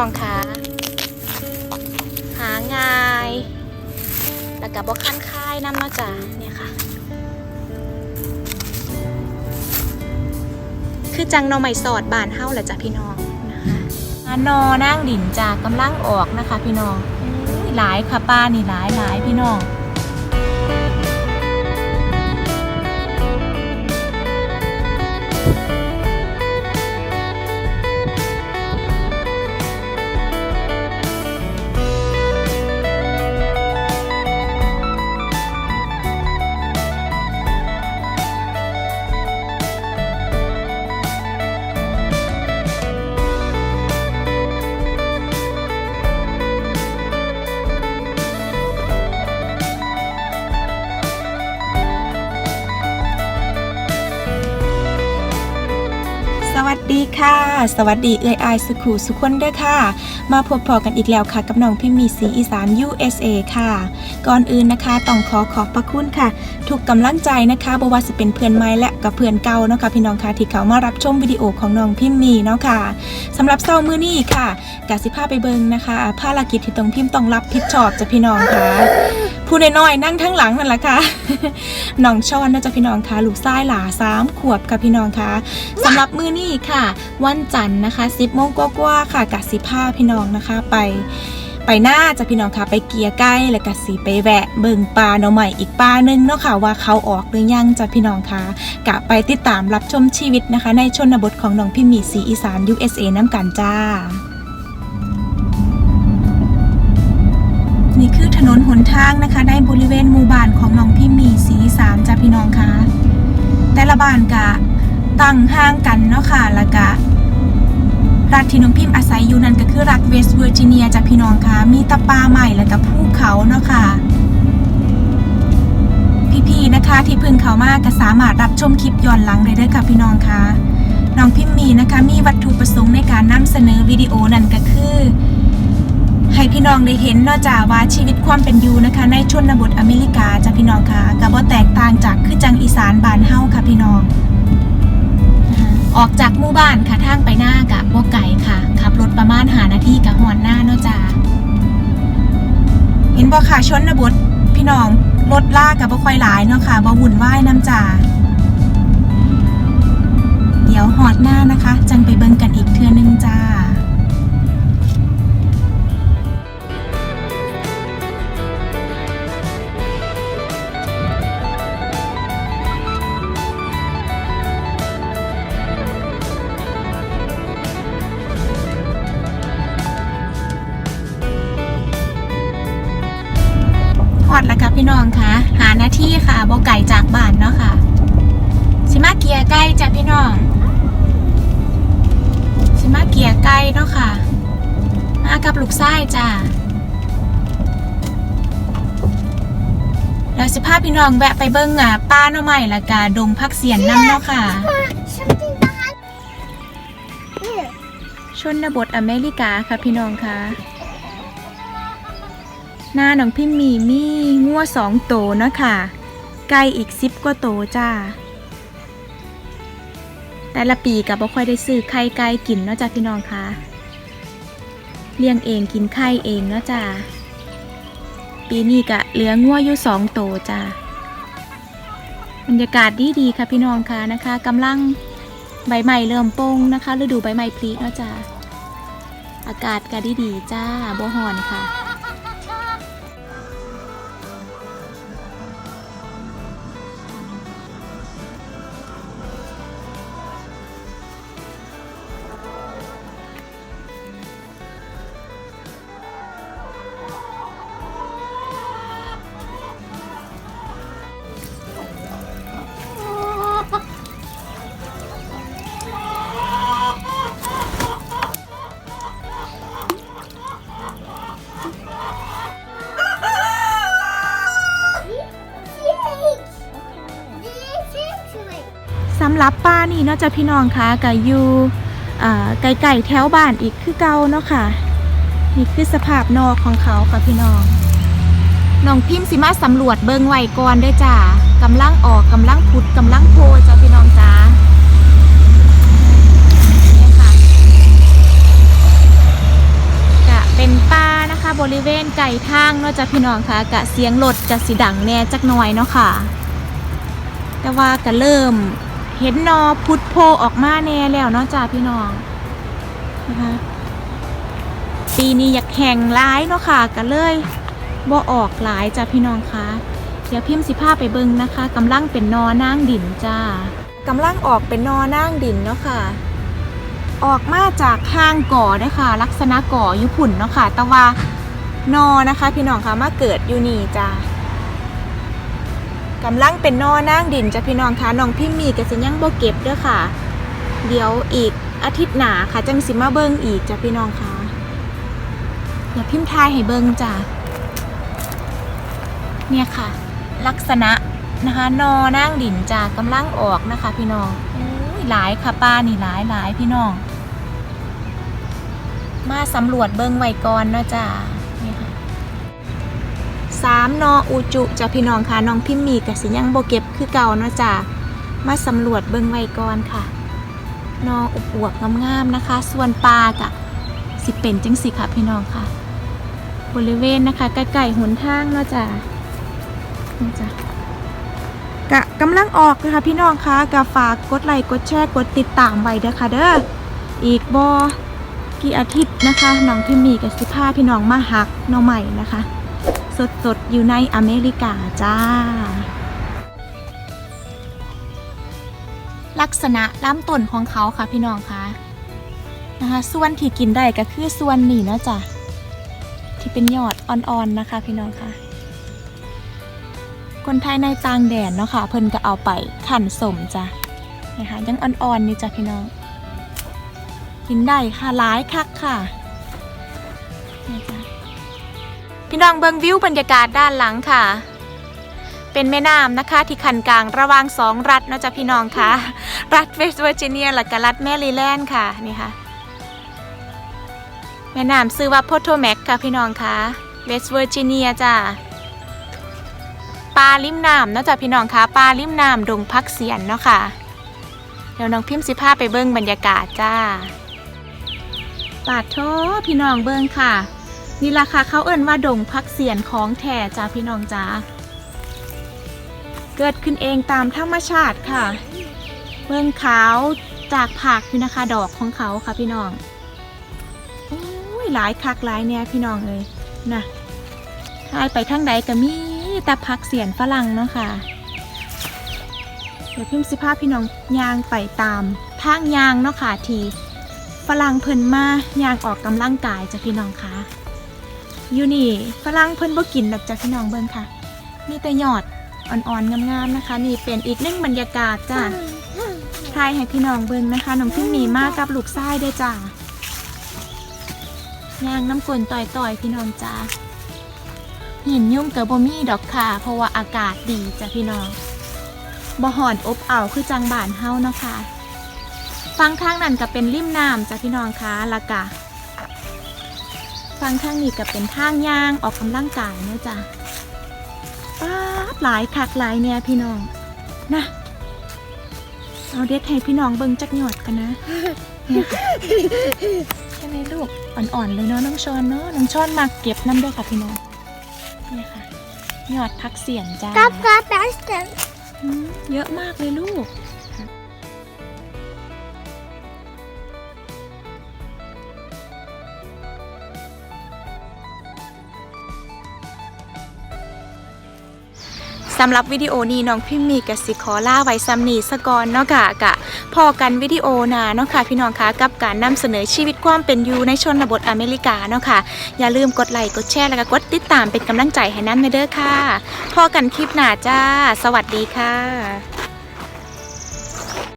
น้องคะหาง่าย แล้วก็บ่คันคายน้ำเนาะจ้ะเนี่ยค่ะ คือจังนอไม่สอดบานเฮาแหละจ้ะพี่น้องนะคะอ่านอนั่งดินจากกำลังออกนะคะ พี่น้องหลายค่ะป้านี่หลายหลายพี่น้อง ค่ะ สวัสดีเอื้อยอายสุขูสุขคนเด้อค่ะ มาพบพอกันอีกแล้วค่ะกับน้องพิมมีสีอีสาน USA ค่ะ ก่อนอื่นนะคะต้องขอขอบพระคุณค่ะ ทุกกำลังใจนะคะบ่ว่าจะเป็นเพื่อนใหม่และกับเพื่อนเก่าเนาะค่ะพี่น้องค่ะที่เขามารับชมวิดีโอของน้องพิมมีเนาะค่ะสำหรับเช้ามือนี้ค่ะกสิภาไปเบิงนะคะภารกิจที่ต้องพิมพ์ต้องรับผิดชอบจ้ะพี่น้องค่ะ ผู้น้อยๆนั่งทั้งหลังนั่นแหละค่ะน้องชอนนะจ๊ะพี่น้องค่ะลูกชายหลาสามขวบค่ะพี่น้องค่ะสำหรับมื้อนี้ค่ะ วันจันทร์นะคะ10โมงกว่าๆค่ะกับสิพาพี่น้องนะคะไปไปหน้าจะพี่น้องค่ะไปเกียร์ใกล้แล้วก็สีไปแวะเบิ่งปลาหน่อใหม่อีกปลาหนึงเนาะค่ะว่าเขาออกหรือยังจ้ะพี่น้องค่ะกะไปติดตามรับชมชีวิตนะคะ ในชนบทของน้องพิมพ์มีสีอีสาน USA น้ำกันจ้า นี่คือถนนหนทางนะคะ ในบริเวณหมู่บ้านของน้องพิมมีสีสานจ้ะพี่น้องคะแต่ละบ้านกะตั้งห่างกันเนาะค่ะล้วก็รัฐที่น้องพิมพ์อาศัยอยู่นั่นก็คือรัฐเวสต์เวอร์จิเนียจ้ะพี่น้องคะมีตะปาใหม่แล้วก็ภูเขาเนาะค่ะพี่ๆนะคะที่พิ่งเขามากก็สามารถรับชมคลิปย้อนหลังได้เด้อค่ะพี่น้องคะน้องพิมพ์มีนะคะมีวัตถุประสงค์ในการนำเสนอวิดีโอนั่นก็คือ พี่น้องได้เห็นนอกจากว่าชีวิตความเป็นอยู่นะคะ ในชนบทอเมริกาจ้ะพี่น้องค่ะกับว่าแตกต่างจากคือจังอีสานบานเฮาค่ะพี่น้องออกจากหมู่บ้านค่ะทางไปหน้ากับบ่ไก่ค่ะ ขับรถประมาณหานาทีกับหอนหน้าเนาะจ้าเห็นบ่ค่ะชนบทพี่น้องรถลากกับบ่ค่อยหลายเนาะค่ะบ่วุ่นวายน้ำจ้าเดี๋ยวหอดหน้านะคะ จังไปเบิ่งกันอีกเทื่อนึงจ้า น้าที่ค่ะบ่ไก่จากบ้านเนาะค่ะ สิมาเกียร์ใกล้จ้ะพี่น้อง สิมาเกียร์ใกล้เนาะค่ะ มากับลูกชายจ้าแล้วสิพาพี่น้องแวะไปเบิ่งอะป้าหน่อใหม่ละกาดงพักเสียนน้ำเนาะค่ะ ชนบทอเมริกาค่ะพี่น้องค่ะ หน้าน้องพิมมีมีงัวสองโตเนาะค่ะไก่อีกสิบกว่าโตจ้า แต่ละปีกับบ่ค่อยได้ซื้อไข่ไก่กินเนาะจ้าพี่น้องคะเลี้ยงเองกินไข่เองเนาะจ้าปีนี้กะเหลืองัวอยู่สองโตจ้าบรรยากาศดีดีค่ะพี่น้องค่ะนะคะกำลังใบใหม่เริ่มโป่งนะคะฤดูใบใหม่พลีเนาะจ้าอากาศก็ดีดีจ้าบ่ฮอนค่ะ นี้เนาะจ้ะพี่น้องคะก็อยู่อ่าไกลๆแถวบ้านอีกคือเก่าเนาะค่ะ นี่คือสภาพนอกของเขาค่ะพี่น้องน้องพิมพ์สิมาสำรวจเบิงไวก่อนด้อจ้ากำลังออกกำลังพุดกำลังโพจ้ะพี่น้องจ้าเนี่ยค่ะกะเป็นป่านะคะบริเวณไก่ทางเนาะจ้ะพี่น้องค่ะกะเสียงรถจะสีดังแน่จักหน่อยเนาะค่ะ แต่ว่าก็เริ่ม เห็นนอพุดโพออกมาแน่แล้วเนาะจ้ะพี่น้องนะคะปีนี้อยากแข่งร้ายเนาะค่ะก็เลยบ่ออกหลายจ้ะพี่น้องคะเดี๋ยวพิมพ์สิภาพไปเบิ่งนะคะกำลังเป็นนอนั่งดินจ้ากำลังออกเป็นนอนั่งดินเนาะค่ะ ออกมาจากข้างก่อเด้อค่ะลักษณะก่ออยุพุ่นเนาะค่ะแต่ว่านอนะคะ พี่น้องคะมาเกิดอยู่นี่จ้า กำลังเป็นนอนั่งดินจ้ะพี่น้องคะน้องพิมมีกสิยังบ่เก็บเด้อค่ะ เดี๋ยวอีกอาทิตย์หน้าค่ะจังสิมาเบิ่งอีกจ้ะพี่น้องคะเดี๋ยวพิมพ์ทายให้เบิ่งจ้ะเนี่ยค่ะ ลักษณะนะคะนอนั่งดินจ้ะกำลังออกนะคะ พี่น้องอ้ยหลายค่ะป้านี่หลายหลายพี่น้อง มาสำรวจเบิ่งไว้ก่อนนะจ้ะ สามนออูจุจ้ะพี่น้องค่ะน้องพิมมีกับสิยังโบเก็บคือเก่าเนาะจ้ะมาสำรวจเบิ่งไว้ก่อนค่ะนออุบอวบงามๆนะคะ ส่วนปลากะสิเป็นจังสิค่ะพี่น้องค่ะ บริเวณนะคะใกล้ๆหนทางเนาะจ้ะนี่จ้ะกะกำลังออกนะคะพี่น้องคะกะฝากกดไลค์กดแชร์กดติดตามไว้เด้อค่ะเด้ออีกบอกี่อาทิตย์นะคะน้องพิมมีกับสิพาพี่น้องมาหักน่องใหม่นะคะ สดๆ อยู่ในอเมริกาจ้า ลักษณะลำต้นของเขาค่ะพี่น้องคะนะคะ ส่วนที่กินได้ก็คือส่วนนี้เนะจ้ะที่เป็นยอดอ่อนๆนะคะ พี่น้องคะคนไทยในต่างแดนเนาะค่ะเพิ่นก็เอาไปขั่นสมจ้ะนะคะยังอ่อนๆนี่จ้ะพี่น้องกินได้ค่ะหลายคักค่ะนี่จ้ะ พี่น้องเบิงวิวบรรยากาศด้านหลังค่ะ เป็นแม่น้ำนะคะ ที่คันกลางระหว่างสองรัฐนาะจ๊ะพี่น้องค่ะ รัฐเวสต์เวอร์จิเนียและก็รัฐแมริแลนด์ค่ะนี่ค่ะ แม่น้ำซื้อว่าโพโทแมกค่ะพี่น้องค่ะเวสต์เวอร์จิเนียจ้าปลาริมน้ำนาะจ๊ะพี่น้องค่ะปลาริมน้ำดงพักเสียนเนาะค่ะ เดี๋ยวน้องพิมพ์สิพาไปเบิ้งบรรยากาศจ้าปาดโทพี่น้องเบิ้งค่ะ นี่ล่ะค่ะเขาเอิ่นว่าดงพักเสียนของแท้จ้าพี่น้องจ้าเกิดขึ้นเองตามธรรมชาติค่ะเบื้องขาวจากผักอยู่นะคะดอกของเขาค่ะพี่น้องโอ้ยหลายคักหลายเนี่ยพี่น้องเลยนะทายไปทางใดก็มีแต่พักเสียนฝรั่งเนาะค่ะเดี๋ยวพิมพ์สิภาพพี่น้องยางไปตามทางยางเนาะค่ะทีฝรั่งเพิ่นมายางออกกำลังกายจ้ะพี่น้องค่ะ อยู่นี่ฝรั่งเพิ่นบ่กินดอกจ้ะพี่น้องเบิ่งค่ะ มีแต่ยอดอ่อนๆงามๆนะคะ นี่เป็นอีกหนึ่งบรรยากาศจ้ะทายให้พี่น้องเบิ่งนะคะน้องพิมมีมากับลูกชายเด้อจ้ะย่างน้ำกลนต่อยๆพี่น้องจ้าหินยุ่มกับบ่มีดอกค่ะ เพราะว่าอากาศดีจ้ะพี่น้องบ่หอนอบอ้าวคือจังบานเฮาเนาะค่ะฟังข้างนั้นก็เป็นริมน้ำจ้ะพี่น้องค่ะละกะ ฟังข้างนี้ก็เป็นทางย่างออกกำลังกายเนาะจ้ะป้าดหลายคักหลายเนี่ยพี่น้องนะเอาเด็ดให้พี่น้องเบิ่งจักหยอดกันนะเนี่ยค่ะใช่ไหมลูกอ่อนๆเลยเนาะน้องชอนเนาะน้องชอนมาเก็บน้ำด้วยค่ะพี่น้องเนี่ยค่ะหยอดพักเสียนจ้า Stop, stop, stop, stop. อืมเยอะมากเลยลูก สำหรับวิดีโอนี้น้องพิมมีกสิขอล่าไว้ซ้ำนีสกอนเนาะค่ะกะพอกันวิดีโอนาเนาะค่ะพี่น้องคะกับการนำเสนอชีวิตความเป็นอยู่ในชนบทอเมริกาเนาะค่ะอย่าลืมกดไลค์กดแชร์แล้วก็กดติดตามเป็นกำลังใจให้นั้นเด้อค่ะ พอกันคลิปหน้าจ้า สวัสดีค่ะ